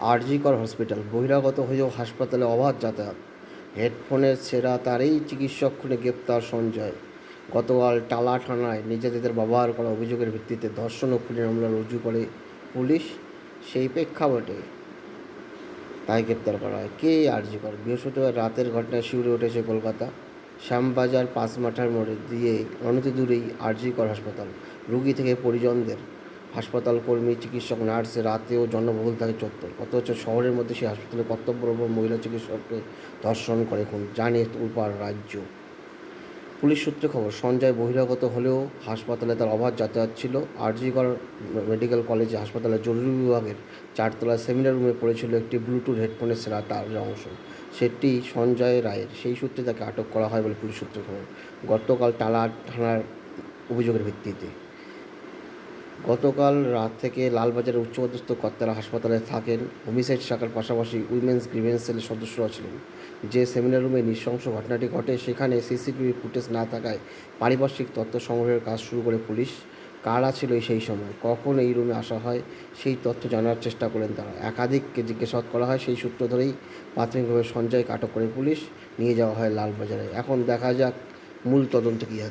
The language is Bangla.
আরজিকর হসপিটাল। বহিরাগত হয়েও হাসপাতালে অবাধ যাতায়াত। হেডফোনের ছেঁড়া তারই চিকিৎসক খুনে গ্রেপ্তার সঞ্জয়। গতকাল টালা থানায় নিজেদের ব্যবহার করা অভিযোগের ভিত্তিতে ধর্ষণ ও খুনের মামলা রুজু করে পুলিশ সেই প্রেক্ষাপটে তাই গ্রেপ্তার করা হয়। কে আরজিকর বৃহস্পতিবার রাতের ঘটনায় শিউরে উঠেছে কলকাতা শ্যামবাজার পাঁচ মাথার মোড়ে দিয়ে অনতি দূরেই আরজিকর হাসপাতাল। রুগী থেকে পরিজনদের হাসপাতাল কর্মী চিকিৎসক, নার্সে রাতেও জনবহুল থাকে চত্বর। অথচ শহরের মধ্যে সেই হাসপাতালে কর্তব্যরত মহিলা চিকিৎসককে ধর্ষণ করে খুন জানে উপার রাজ্য। পুলিশ সূত্রে খবর, সঞ্জয় বহিরাগত হলেও হাসপাতালে তার অবাধ যাতায়াত ছিল। আরজিকর মেডিকেল কলেজে হাসপাতালের জরুরি বিভাগের চারতলার সেমিনার রুমে পড়েছিল একটি ব্লুটুথ হেডফোনের সেরা তার অংশ। সেটি সঞ্জয় রায়ের। সেই সূত্রে তাকে আটক করা হয় বলে পুলিশ সূত্রে খবর। গতকাল টালা থানার অভিযোগের ভিত্তিতে। গতকাল রাত থেকে লালবাজারের উচ্চপদস্থ কর্তারা হাসপাতালে থাকেন। হোমিসাইড শাখার পাশাপাশি উইমেন্স গ্রিভেন্স সেলের সদস্যরাও ছিলেন। যে সেমিনার রুমে নৃশংস ঘটনাটি ঘটে, সেখানে সিসিটিভি ফুটেজ না থাকায় পারিপার্শ্বিক তথ্য সংগ্রহের কাজ শুরু করে পুলিশ। কারা ছিল সেই সময়? কখন এই রুমে আসা হয়? সেই তথ্য জানার চেষ্টা করেন তারা। একাধিককে জিজ্ঞাসাবাদ করা হয়, সেই সূত্র ধরেই প্রাথমিকভাবে সঞ্জয়কে আটক করে পুলিশ নিয়ে যাওয়া হয় লালবাজারে। এখন দেখা যাক মূল তদন্ত কী হয়।